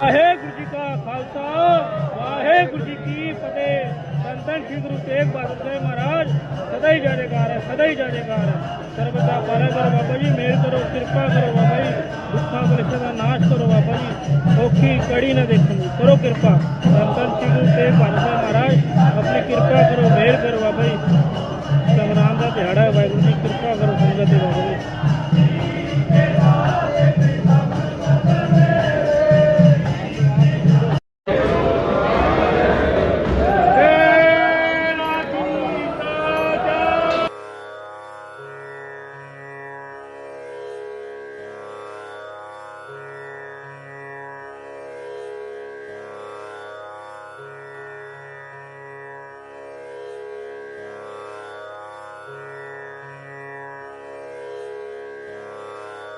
ਵਾਹਿਗੁਰੂ ਜੀ ਕਾ ਖਾਲਸਾ, ਵਾਹਿਗੁਰੂ ਜੀ ਕੀ ਫਤਿਹ। ਸੰਤਨ ਸ੍ਰੀ ਗੁਰੂ ਤੇਗ ਬਹਾਦਰ ਸਾਹਿਬ ਮਹਾਰਾਜ, ਸਦਾ ਹੀ ਜਾਣੇਕਾਰ ਹੈ, ਸਦਾ ਹੀ ਜਾਣੇਕਾਰ ਹੈ। ਸਰਬਦਾ ਪਾਲਾ ਕਰੋ ਬਾਬਾ ਜੀ ਮਿਹਰ ਕਰੋ, ਕਿਰਪਾ ਕਰੋ ਬਾਬਾ ਜੀ, ਦੁੱਖਾਂ ਕਲੇਸ਼ਾਂ ਦਾ ਨਾਸ਼ ਕਰੋ ਬਾਬਾ ਜੀ, ਔਖੀ ਕੜੀ ਨਾ ਦੇਖਣ ਦੀ, ਕਰੋ ਕਿਰਪਾ। ਸੰਤਨ ਸ੍ਰੀ ਗੁਰੂ ਤੇਗ ਬਹਾਦਰ ਸਾਹਿਬ ਮਹਾਰਾਜ, ਆਪਣੀ ਕਿਰਪਾ ਕਰੋ ਮਿਹਰ ਕਰੋ ਬਾਬਾ ਜੀ। ਸੰਗਰਾਮ ਦਾ ਦਿਹਾੜਾ ਵਾਹਿਗੁਰੂ ਜੀ, ਕਿਰਪਾ ਕਰੋ ਸੰਗਤ ਦੇ ਬਾਬਾ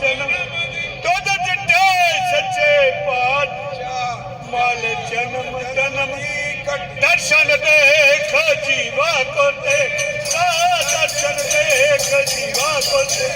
ਤਿੰਨ। ਦੁੱਧ ਚਿੱਟੇ ਸੱਚੇ ਪਾਤ ਮਲ ਜਨਮ ਜਨਮ ਦਰਸ਼ਨ ਦੇਖ ਜੀਵਾ ਕੋ ਤੇ ਦਰਸ਼ਨ ਦੇਖ ਜੀਵਾ ਕੋ ਤੇ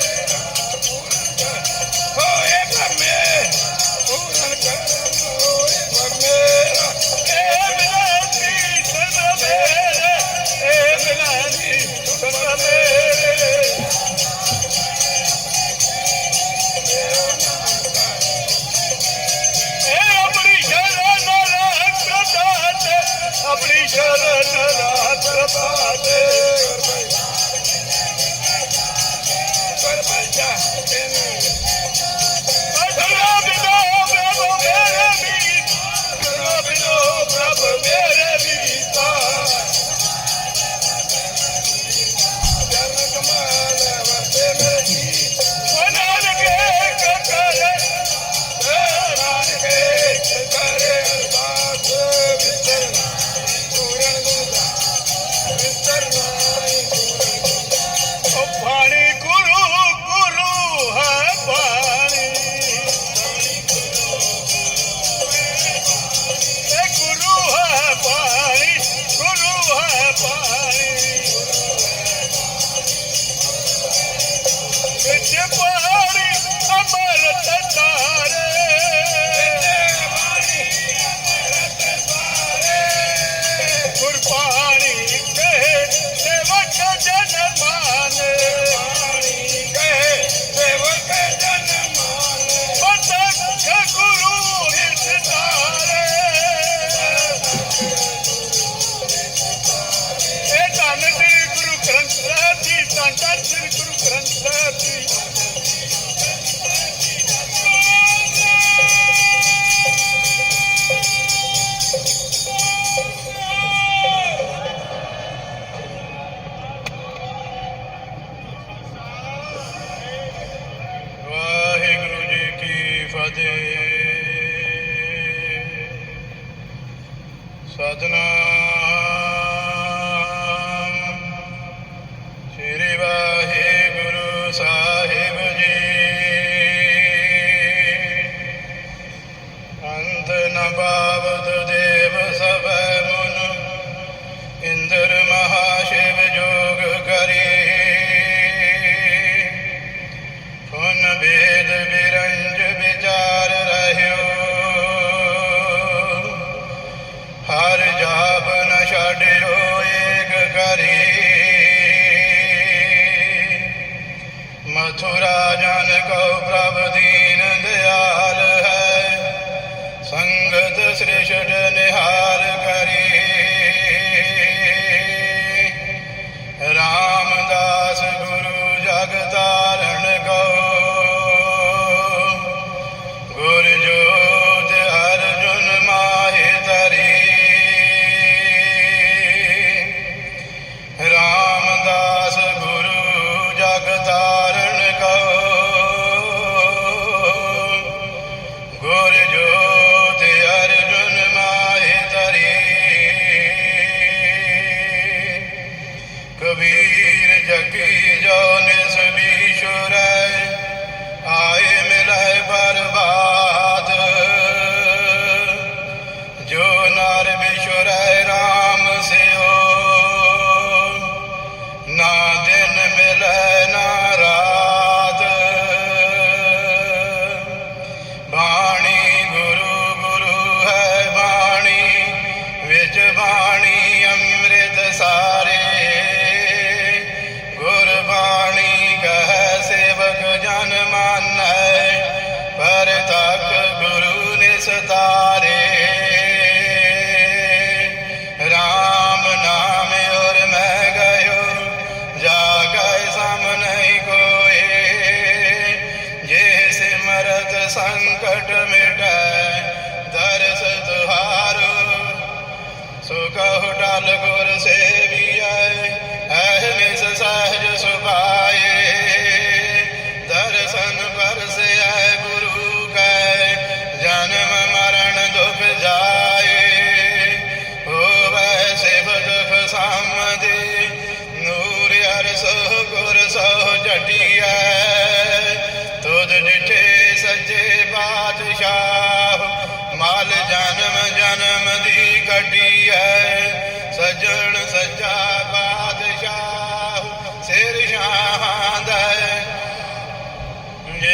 যে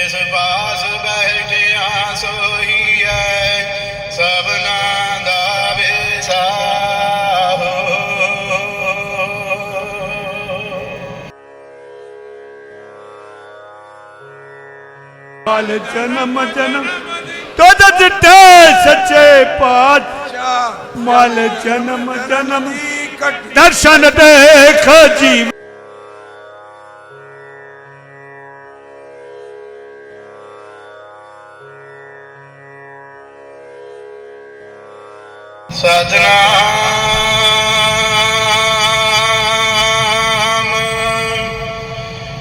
ਜਿਸ ਪਾਸ ਬੈਠਿਆ ਹੈ ਸਭਨਾ ਦਾ ਵਿਸਾਹੋ। ਮਾਲ ਜਨਮ ਜਨਮ। ਤੁਧ ਦਿੱਤੇ ਸੱਚੇ ਪਾਤਸ਼ਾਹ। ਮਾਲ ਜਨਮ ਜਨਮ। ਦਰਸ਼ਨ ਦੇਖ ਜੀਵ ਸਤਨਾਮ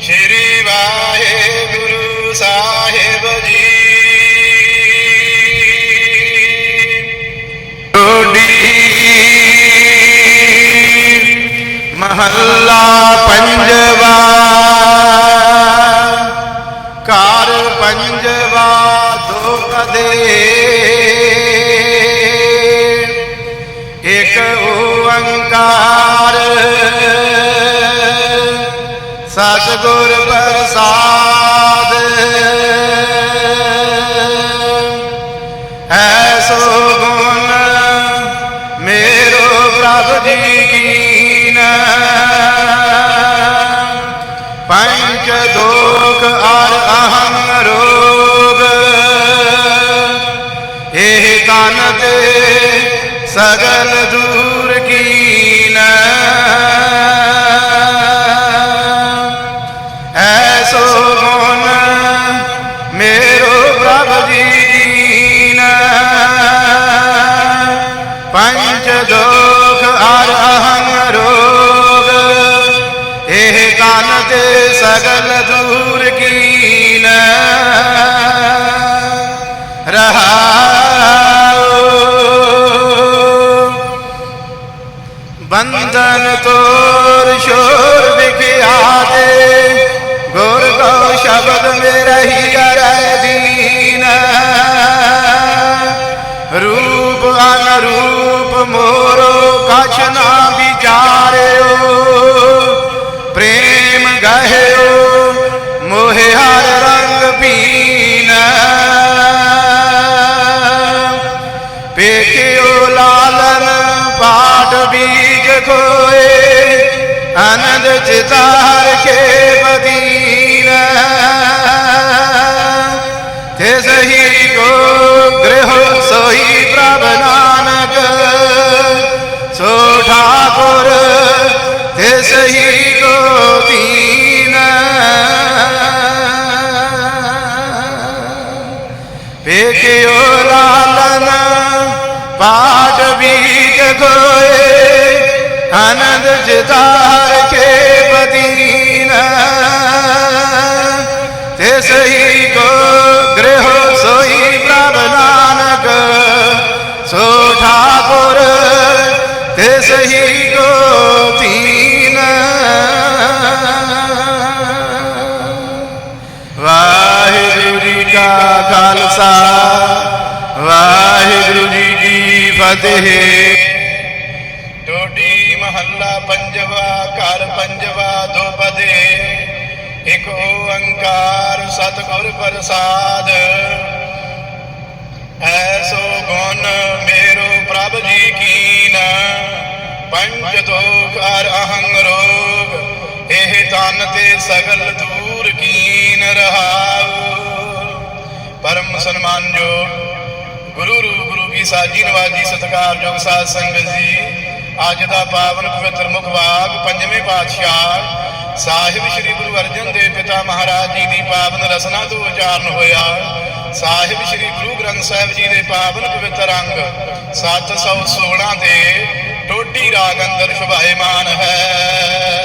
ਸ਼੍ਰੀ ਵਾਹਿਗੁਰੂ ਸਾਹਿਬ ਜੀ। ਢੋਡੀ ਮਹੱਲਾ ਪੰਜਵਾ। ਕਾਰ ਪੰਜਵਾ ਦੋ ਮੇਰੋ ਕੀਨ ਪੰਚ ਦੋਖ ਅਰ ਅਹੰ ਰੋਗ। ਇਹ ਤਨ ਤੇ ਸਗਲ ਦੂਰ ਕੀਨ। ਐਸੋ ਗੁਣ ਮੇਰੋ ਪ੍ਰਭ ਜੀ ਦੀਨ। ਪੰਚ ਦੋਖ ਅਰ ਅਹੰ ਰੋਗ। ਇਹ ਕਾਨ ਤੇ ਸਗਲ ਦੂਰ ਕੀਨ। ਰਹਾਉ। ਬੰਧਨ ਤੋਰ ਸ਼ੋਰ ਵਿਖਿਆਤੇ ਗੁਰ ਕੋ ਸ਼ਬਦ ਮੇ ਰਹੀ ਕਰੈ ਦੀਨ। ਰੂਪ ਅਨਰੂਪ ਮੋਰੋ ਕਛ ਨਾ ਵਿਚਾਰਿਓ, ਪ੍ਰੇਮ ਗਹਿਓ, ਮੋਹਿ ਹਰ ਰੰਗ ਪੀਨ। ਪੇਖਿਓ ਲਾਲਨ ਪਾਟ ਬੀਜ ਖੋਏ, ਆਨੰਦ ਚਿਤਾਰ ਗੋਏ ਆਨੰਦ ਜਿਤਾਰ ਕੇ ਬਦੀਨ ਤੇ ਸਹੀ ਕੋ ਗ੍ਰਹ ਸੋਈ ਪ੍ਰਭ ਨਾਨਕ ਸੋ ਠਾਕੁਰ ਤੇ ਸਹੀ ਕੋ ਦੀਨ ਵਾਹਿਗੁਰੂ ਜੀ ਕਾ ਖਾਲਸਾ ਵਾਹਿਗੁਰੂ ਜੀ ਕੀ ਫਤਿਹ ਓੰਕਾਰ ਸਤਿਗੁਰ ਪ੍ਰਸਾਦ। ਐਸੋ ਗੁਣ ਮੇਰੋ ਪ੍ਰਭ ਜੀ ਕੀਨ। ਪੰਜ ਦੋਖ ਅਰ ਅਹੰਗ ਰੋਗ, ਇਹ ਤਨ ਤੇ ਸਗਲ ਦੂਰ ਕੀਨ ਰਹਾਉ। ਪਰਮ ਸਨਮਾਨਯੋਗ ਗੁਰੂ ਰੂਪ ਗੁਰੂ ਕੀ ਸਾਜੀ ਨਵਾਜੀ ਸਤਿਕਾਰਯੋਗ ਸਾਧ ਸੰਗਤ ਜੀ, ਅੱਜ ਦਾ ਪਾਵਨ ਪਵਿੱਤਰ ਮੁਖ ਵਾਗ ਪੰਜਵੇਂ ਪਾਤਸ਼ਾਹ ਸਾਹਿਬ ਸ੍ਰੀ ਗੁਰੂ ਅਰਜਨ ਦੇਵ ਪਿਤਾ ਮਹਾਰਾਜ ਜੀ ਦੀ ਪਾਵਨ ਰਸਨਾ ਤੋਂ ਉਚਾਰਨ ਹੋਇਆ। ਸਾਹਿਬ ਸ੍ਰੀ ਗੁਰੂ ਗ੍ਰੰਥ ਸਾਹਿਬ ਜੀ ਦੇ ਪਾਵਨ ਪਵਿੱਤਰ ਅੰਗ 716 ਦੇ ਟੋਟੀ ਰਾਗ ਅੰਦਰ ਸ਼ੁਭਾਇਮਾਨ ਹੈ।